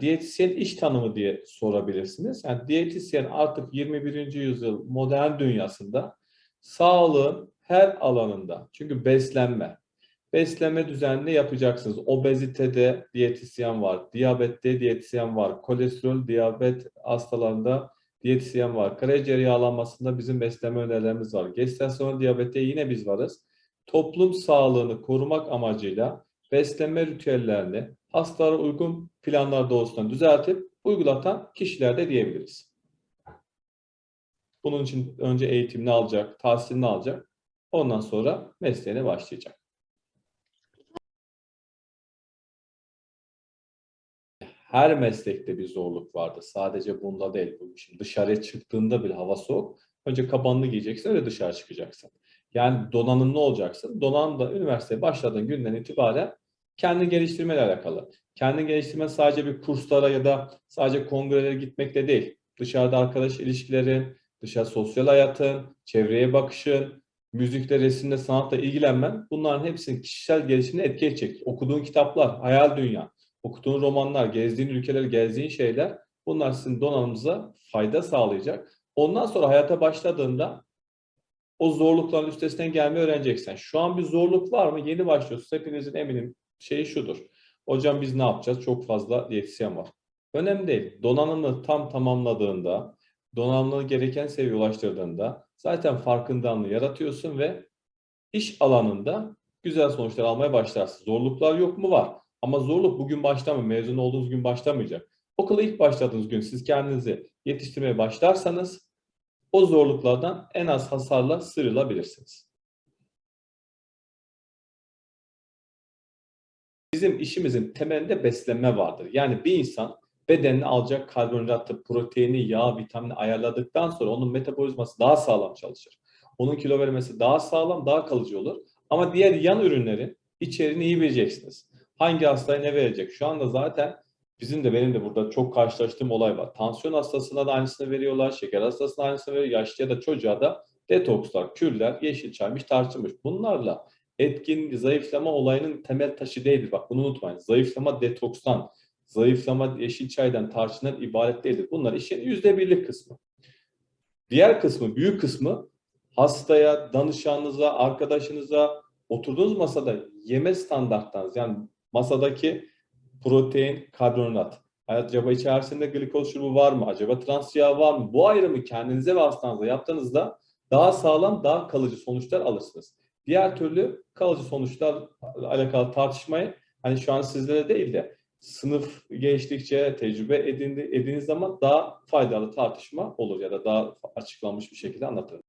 Diyetisyen iş tanımı diye sorabilirsiniz. Yani diyetisyen artık 21. yüzyıl modern dünyasında sağlığın her alanında. Çünkü beslenme. Beslenme düzenli yapacaksınız. Obezitede diyetisyen var, diyabette diyetisyen var, kolesterol, diyabet hastalarında diyetisyen var. Karaciğer yağlanmasında bizim beslenme önerilerimiz var. Gestasyonel diyabette yine biz varız. Toplum sağlığını korumak amacıyla beslenme ritüellerini hastalara uygun planlar doğrultusunda düzeltip uygulatan kişiler de diyebiliriz. Bunun için önce eğitimini alacak, tahsilini alacak. Ondan sonra mesleğine başlayacak. Her meslekte bir zorluk vardır. Sadece bunda değil. Şimdi dışarıya çıktığında bile hava soğuk. Önce kabanını giyeceksin öyle dışarı çıkacaksın. Yani donanımlı olacaksın. Donanım da üniversiteye başladığın günden itibaren kendini geliştirmeyle alakalı. Kendini geliştirme sadece bir kurslara ya da sadece kongrelere gitmekle değil. Dışarıda arkadaş ilişkilerin, dışarı sosyal hayatın, çevreye bakışın, müzikle, resimle, sanatla ilgilenmen bunların hepsinin kişisel gelişimine etki edecek. Okuduğun kitaplar, hayal dünya, okuduğun romanlar, gezdiğin ülkeler, gezdiğin şeyler bunlar sizin donanımınıza fayda sağlayacak. Ondan sonra hayata başladığında o zorlukların üstesinden gelmeyi öğreneceksin. Şu an bir zorluk var mı? Yeni başlıyorsunuz. Hepinizin eminim şeyi şudur. Hocam biz ne yapacağız? Çok fazla diyetisyen var. Önemli değil. Donanımını tam tamamladığında, donanımını gereken seviyeye ulaştırdığında zaten farkındalığını yaratıyorsun ve iş alanında güzel sonuçlar almaya başlarsın. Zorluklar yok mu? Var. Ama zorluk bugün başlamıyor. Mezun olduğunuz gün başlamayacak. Okula ilk başladığınız gün siz kendinizi yetiştirmeye başlarsanız o zorluklardan en az hasarla sıyrılabilirsiniz. Bizim işimizin temelinde beslenme vardır. Yani bir insan bedenine alacak karbonhidratı, proteini, yağ, vitamini ayarladıktan sonra onun metabolizması daha sağlam çalışır. Onun kilo vermesi daha sağlam, daha kalıcı olur. Ama diğer yan ürünlerin içeriğini iyi bileceksiniz. Hangi hastaya ne verecek? Şu anda zaten bizim de benim de burada çok karşılaştığım olay var. Tansiyon hastasına da aynısını veriyorlar, şeker hastasına aynısını veriyor, yaşlı ya da çocuğa da detokslar, kürler, yeşil çaymış, tarçınmış. Bunlarla etkin zayıflama olayının temel taşı değildir. Bak bunu unutmayın. Zayıflama detokstan, zayıflama yeşil çaydan, tarçından ibaret değildir. Bunlar işin yüzde birlik kısmı. Diğer kısmı, büyük kısmı hastaya, danışanınıza, arkadaşınıza oturduğunuz masada yeme standartlarınız yani masadaki protein, karbonhidrat, acaba içerisinde glikoz şurubu var mı? Acaba trans yağ var mı? Bu ayrımı kendinize ve hastanıza yaptığınızda daha sağlam, daha kalıcı sonuçlar alırsınız. Diğer türlü kalıcı sonuçlar alakalı tartışmayı hani şu an sizlere değil de sınıf geçtikçe tecrübe edindi, ediniz zaman daha faydalı tartışma olur ya da daha açıklanmış bir şekilde anlatırım.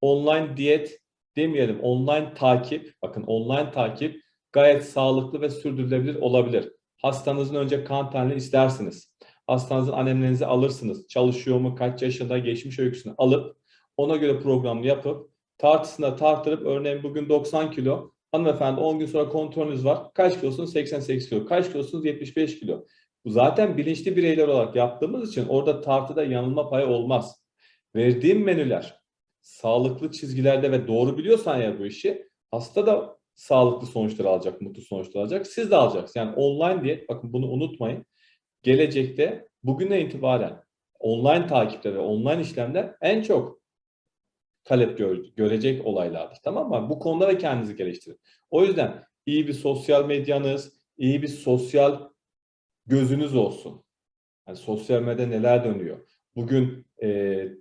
Online diyet demeyelim, online takip, bakın online takip gayet sağlıklı ve sürdürülebilir olabilir. Hastanızın önce kan tahlili istersiniz. Hastanızın anemlerinizi alırsınız. Çalışıyor mu, kaç yaşında, geçmiş öyküsünü alıp ona göre programını yapıp tartısında tartırıp örneğin bugün 90 kilo hanımefendi 10 gün sonra kontrolünüz var. Kaç kilosunuz? 88 kilo. Kaç kilosunuz? 75 kilo. Bu zaten bilinçli bireyler olarak yaptığımız için orada tartıda yanılma payı olmaz. Verdiğim menüler sağlıklı çizgilerde ve doğru biliyorsan ya bu işi hasta da sağlıklı sonuçlar alacak, mutlu sonuçlar alacak. Siz de alacaksınız. Yani online diyet, bakın bunu unutmayın. Gelecekte bugüne itibaren online takipte ve online işlemler en çok talep gör, görecek olaylardır. Tamam mı? Bu konuda da kendinizi geliştirin. O yüzden iyi bir sosyal medyanız, iyi bir sosyal gözünüz olsun. Yani sosyal medyada neler dönüyor? Bugün e,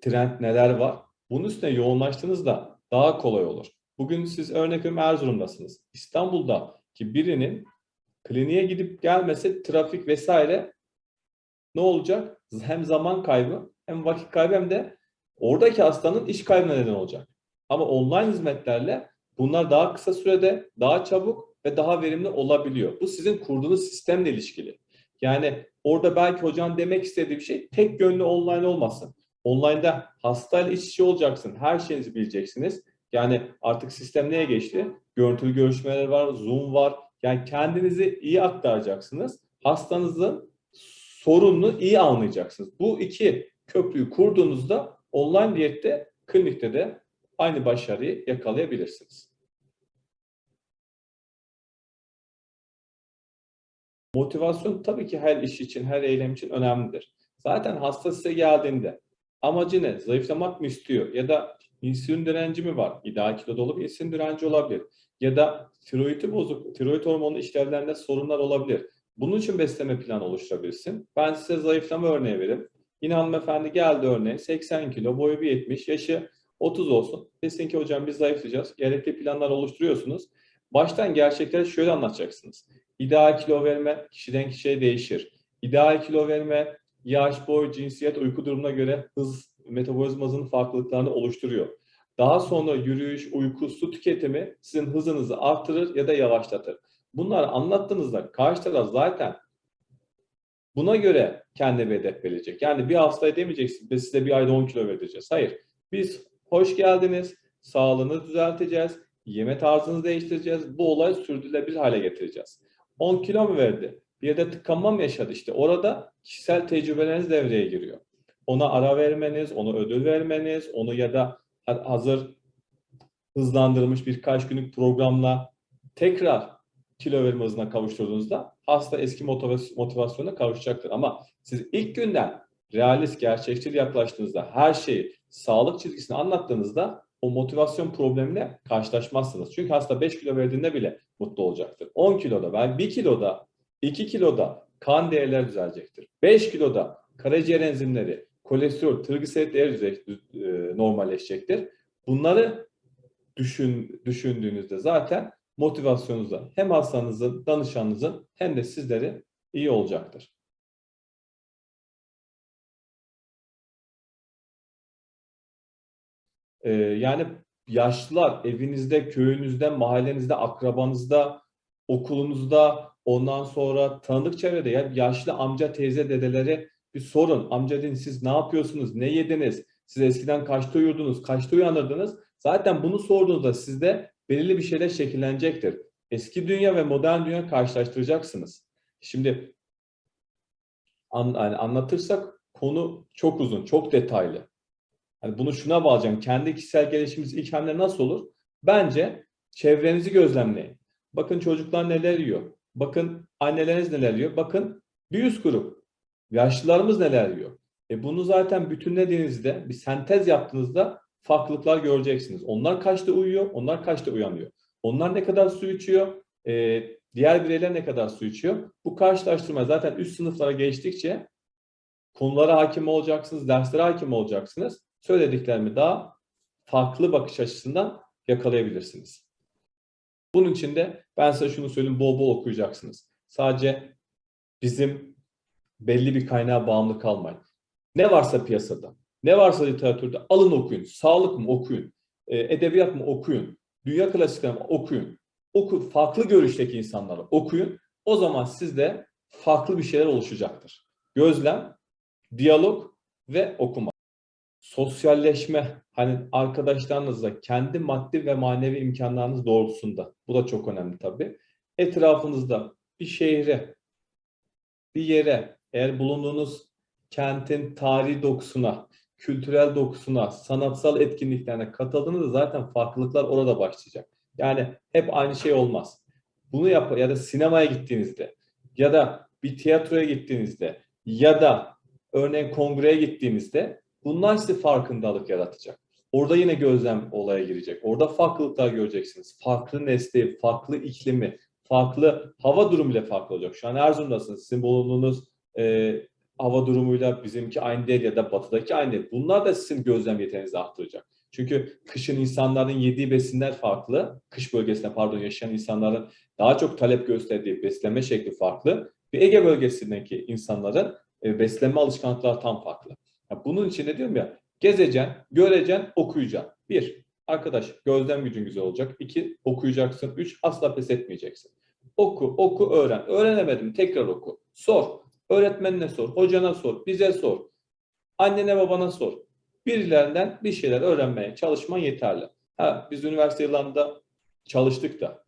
trend neler var? Bunun üstüne yoğunlaştığınızda daha kolay olur. Bugün siz örnek veriyorum Erzurum'dasınız. İstanbul'da ki birinin kliniğe gidip gelmesi trafik vesaire ne olacak? Hem zaman kaybı hem vakit kaybı hem de oradaki hastanın iş kaybına neden olacak. Ama online hizmetlerle bunlar daha kısa sürede, daha çabuk ve daha verimli olabiliyor. Bu sizin kurduğunuz sistemle ilişkili. Yani orada belki hocanın demek istediği bir şey tek yönlü online olmasın. Online'da hastayla iç içe olacaksın. Her şeyinizi bileceksiniz. Yani artık sistem neye geçti? Görüntülü görüşmeler var, Zoom var. Yani kendinizi iyi aktaracaksınız. Hastanızın sorununu iyi anlayacaksınız. Bu iki köprüyü kurduğunuzda online diyette, klinikte de aynı başarıyı yakalayabilirsiniz. motivasyon tabii ki her iş için, her eylem için önemlidir. Zaten hasta size geldiğinde amacı ne? Zayıflamak mı istiyor? Ya da insülin direnci mi var? İdeal kiloda olup insülin direnci olabilir. Ya da tiroidi bozuk, tiroid hormonu işlevlerinde sorunlar olabilir. Bunun için besleme planı oluşturabilirsin. Ben size zayıflama örneği vereyim. Yine hanımefendi geldi örneğin 80 kilo, boyu 1.70, yaşı 30 olsun. Desin ki hocam biz zayıflayacağız. Gerekli planlar oluşturuyorsunuz. Baştan gerçekleri şöyle anlatacaksınız. İdeal kilo verme kişiden kişiye değişir. İdeal kilo verme yaş, boy, cinsiyet, uyku durumuna göre hız, metabolizma hızının farklılıklarını oluşturuyor. Daha sonra yürüyüş, uyku, su tüketimi sizin hızınızı artırır ya da yavaşlatır. Bunları anlattığınızda karşı taraf zaten buna göre kendi bir hedef verecek. Yani bir hastaya demeyeceksin biz size bir ayda 10 kilo vereceğiz. Hayır. Biz hoş geldiniz, sağlığını düzelteceğiz, yeme tarzınızı değiştireceğiz. Bu olayı sürdürülebilir hale getireceğiz. 10 kilo mu verdi? Bir yerde tıkanma mı yaşadı? İşte orada kişisel tecrübeleriniz devreye giriyor. Ona ara vermeniz, ona ödül vermeniz, onu ya da hazır hızlandırılmış birkaç günlük programla tekrar kilo verme hızına kavuşturduğunuzda hasta eski motivasyona kavuşacaktır. Ama siz ilk günden realist, gerçekçi yaklaştığınızda her şeyi sağlık çizgisini anlattığınızda o motivasyon problemine karşılaşmazsınız. Çünkü hasta 5 kilo verdiğinde bile mutlu olacaktır. 10 kiloda ben 1 kiloda 2 kiloda kan değerler düzelecektir. 5 kiloda karaciğer enzimleri, kolesterol, trigliserit değer e, normalleşecektir. Bunları düşün, düşündüğünüzde zaten motivasyonunuzda hem hastanızın, danışanınızın hem de sizleri iyi olacaktır. Ee, yani yaşlılar evinizde, köyünüzde, mahallenizde, akrabanızda, okulunuzda, ondan sonra tanıdık çevrede ya yaşlı amca, teyze, dedeleri bir sorun. Amca deyin siz ne yapıyorsunuz, ne yediniz, siz eskiden kaçta uyurdunuz, kaçta uyanırdınız? Zaten bunu sorduğunuzda sizde belirli bir şeyler şekillenecektir. Eski dünya ve modern dünya karşılaştıracaksınız. Şimdi an, yani anlatırsak konu çok uzun, çok detaylı. Yani bunu şuna bağlayacağım. Kendi kişisel gelişimimiz ilk hamle nasıl olur? Bence çevrenizi gözlemleyin. Bakın çocuklar neler yiyor. Bakın anneleriniz neler yiyor. Bakın bir üst grup. Yaşlılarımız neler yiyor. E bunu zaten bütünlediğinizde, bir sentez yaptığınızda farklılıklar göreceksiniz. Onlar kaçta uyuyor, onlar kaçta uyanıyor. Onlar ne kadar su içiyor, e, diğer bireyler ne kadar su içiyor. Bu karşılaştırma zaten üst sınıflara geçtikçe konulara hakim olacaksınız, derslere hakim olacaksınız. Söylediklerimi daha farklı bakış açısından yakalayabilirsiniz. Bunun için de ben size şunu söyleyeyim, bol bol okuyacaksınız. Sadece bizim belli bir kaynağa bağımlı kalmayın. Ne varsa piyasada, ne varsa literatürde alın okuyun. Sağlık mı okuyun. E, edebiyat mı okuyun. Dünya klasikleri mi okuyun. Oku, farklı görüşteki insanları okuyun. O zaman sizde farklı bir şeyler oluşacaktır. Gözlem, diyalog ve okuma. Sosyalleşme, hani arkadaşlarınızla kendi maddi ve manevi imkanlarınız doğrultusunda. Bu da çok önemli tabii. Etrafınızda bir şehre, bir yere, eğer bulunduğunuz kentin tarihi dokusuna, kültürel dokusuna, sanatsal etkinliklerine katıldığınızda zaten farklılıklar orada başlayacak. Yani hep aynı şey olmaz. Bunu yap ya da sinemaya gittiğinizde ya da bir tiyatroya gittiğinizde ya da örneğin kongreye gittiğinizde bunlar size farkındalık yaratacak. Orada yine gözlem olaya girecek. Orada farklılıklar göreceksiniz. Farklı nesli, farklı iklimi, farklı hava durumu bile farklı olacak. Şu an Erzurum'dasınız. Sizin bulunduğunuz e, hava durumuyla bizimki aynı değil ya da batıdaki aynı değil. Bunlar da sizin gözlem yeteneğinizi arttıracak. Çünkü kışın insanların yediği besinler farklı. Kış bölgesinde pardon yaşayan insanların daha çok talep gösterdiği beslenme şekli farklı. Bir Ege bölgesindeki insanların e, beslenme alışkanlıkları tam farklı. Bunun için de diyorum ya gezeceksin, göreceksin, okuyacaksın. Bir, arkadaş gözlem gücün güzel olacak. İki, okuyacaksın. Üç, asla pes etmeyeceksin. Oku, oku, öğren. Öğrenemedim, tekrar oku. Sor. Öğretmenine sor, hocana sor, bize sor. Annene babana sor. Birilerinden bir şeyler öğrenmeye çalışman yeterli. Ha, biz üniversite yıllarında çalıştık da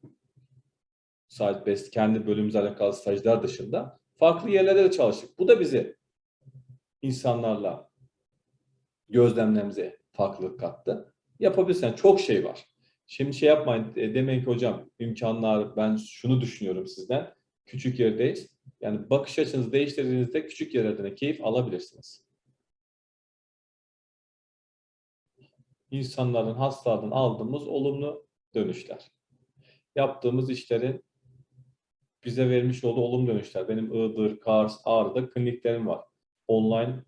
sadece kendi bölümümüzle alakalı stajlar dışında farklı yerlerde de çalıştık. Bu da bizi insanlarla gözlemlerimize farklılık kattı. Yapabilirsen çok şey var. Şimdi şey yapmayın e, demeyin ki hocam imkanlar ben şunu düşünüyorum sizden. Küçük yerdeyiz. Yani bakış açınızı değiştirdiğinizde küçük yerlerden keyif alabilirsiniz. İnsanların hastalığı aldığımız olumlu dönüşler. Yaptığımız işlerin bize vermiş olduğu olumlu dönüşler. Benim Iğdır, Kars, Ağrı'da kliniklerim var. Online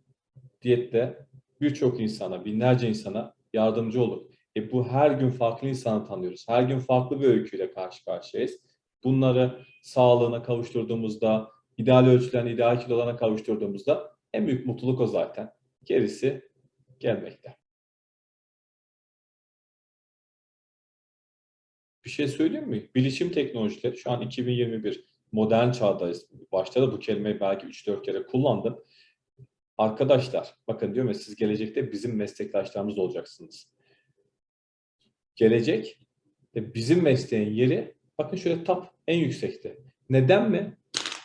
diyette birçok insana, binlerce insana yardımcı olur. E bu her gün farklı insanı tanıyoruz. Her gün farklı bir öyküyle karşı karşıyayız. Bunları sağlığına kavuşturduğumuzda, ideal ölçülerine, ideal kilolarına kavuşturduğumuzda en büyük mutluluk o zaten. Gerisi gelmekte. Bir şey söyleyeyim mi? Bilişim teknolojileri şu an 2021 modern çağdayız. Başta da bu kelimeyi belki 3-4 kere kullandım. Arkadaşlar bakın diyorum ya siz gelecekte bizim meslektaşlarımız olacaksınız. Gelecek bizim mesleğin yeri bakın şöyle tap en yüksekte. Neden mi?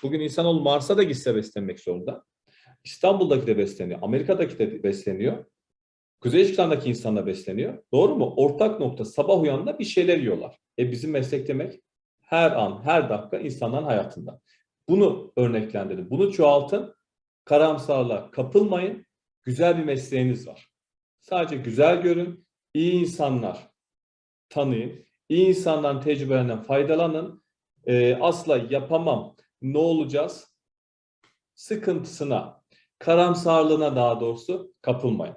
Bugün insanoğlu Mars'a da gitse beslenmek zorunda. İstanbul'daki de besleniyor. Amerika'daki de besleniyor. Kuzey Işıklar'daki insan da besleniyor. Doğru mu? Ortak nokta sabah uyanında bir şeyler yiyorlar. E bizim meslek demek her an, her dakika insanların hayatında. Bunu örneklendirin. Bunu çoğaltın. Karamsarlığa kapılmayın. Güzel bir mesleğiniz var. Sadece güzel görün. iyi insanlar tanıyın. İyi insanların tecrübelerinden faydalanın. Ee, asla yapamam. Ne olacağız? Sıkıntısına, karamsarlığına daha doğrusu kapılmayın.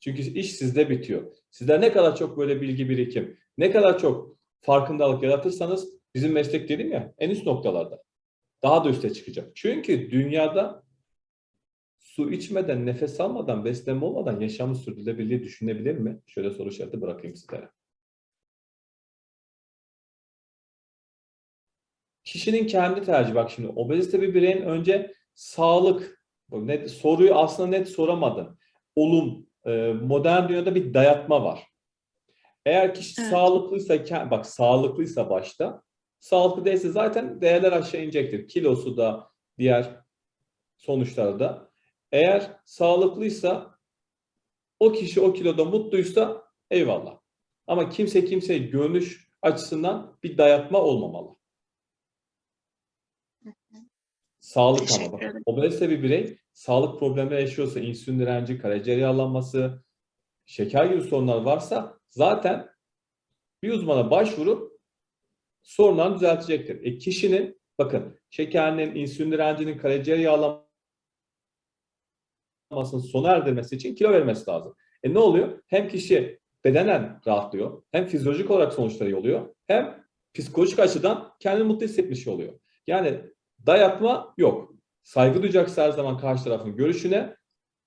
Çünkü iş sizde bitiyor. Sizler ne kadar çok böyle bilgi birikim, ne kadar çok farkındalık yaratırsanız bizim meslek dedim ya en üst noktalarda daha da üste çıkacak. Çünkü dünyada su içmeden, nefes almadan, beslenme olmadan yaşamı sürdürülebildiği düşünebilir mi? Şöyle soru işareti bırakayım sizlere. Kişinin kendi tercihi. Bak şimdi obezite bir bireyin önce sağlık, net, soruyu aslında net soramadın. Olum, e, modern dünyada bir dayatma var. Eğer kişi Evet. sağlıklıysa, bak sağlıklıysa başta, sağlıklı değilse zaten değerler aşağı inecektir. Kilosu da, diğer sonuçları da. Eğer sağlıklıysa, o kişi o kiloda mutluysa eyvallah. Ama kimse kimseye görünüş açısından bir dayatma olmamalı. Sağlık ama bak. Obezite bir birey sağlık problemleri yaşıyorsa, insülin direnci, karaciğer yağlanması, şeker gibi sorunlar varsa zaten bir uzmana başvurup sorunlarını düzeltecektir. E kişinin bakın şekerinin, insülin direncinin, karaciğer yağlanmasının sona erdirmesi için kilo vermesi lazım. E ne oluyor? Hem kişi bedenen rahatlıyor, hem fizyolojik olarak sonuçları oluyor, hem psikolojik açıdan kendini mutlu hissetmiş oluyor. Yani dayatma yok. Saygı duyacaksın her zaman karşı tarafın görüşüne.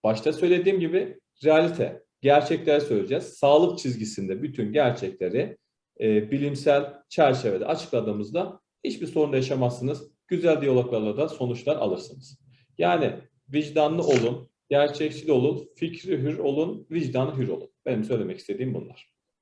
Başta söylediğim gibi realite, gerçekleri söyleyeceğiz. Sağlık çizgisinde bütün gerçekleri e, bilimsel çerçevede açıkladığımızda hiçbir sorun yaşamazsınız. Güzel diyaloglarla da sonuçlar alırsınız. Yani vicdanlı olun, gerçekçi olun, fikri hür olun, vicdanı hür olun. Benim söylemek istediğim bunlar.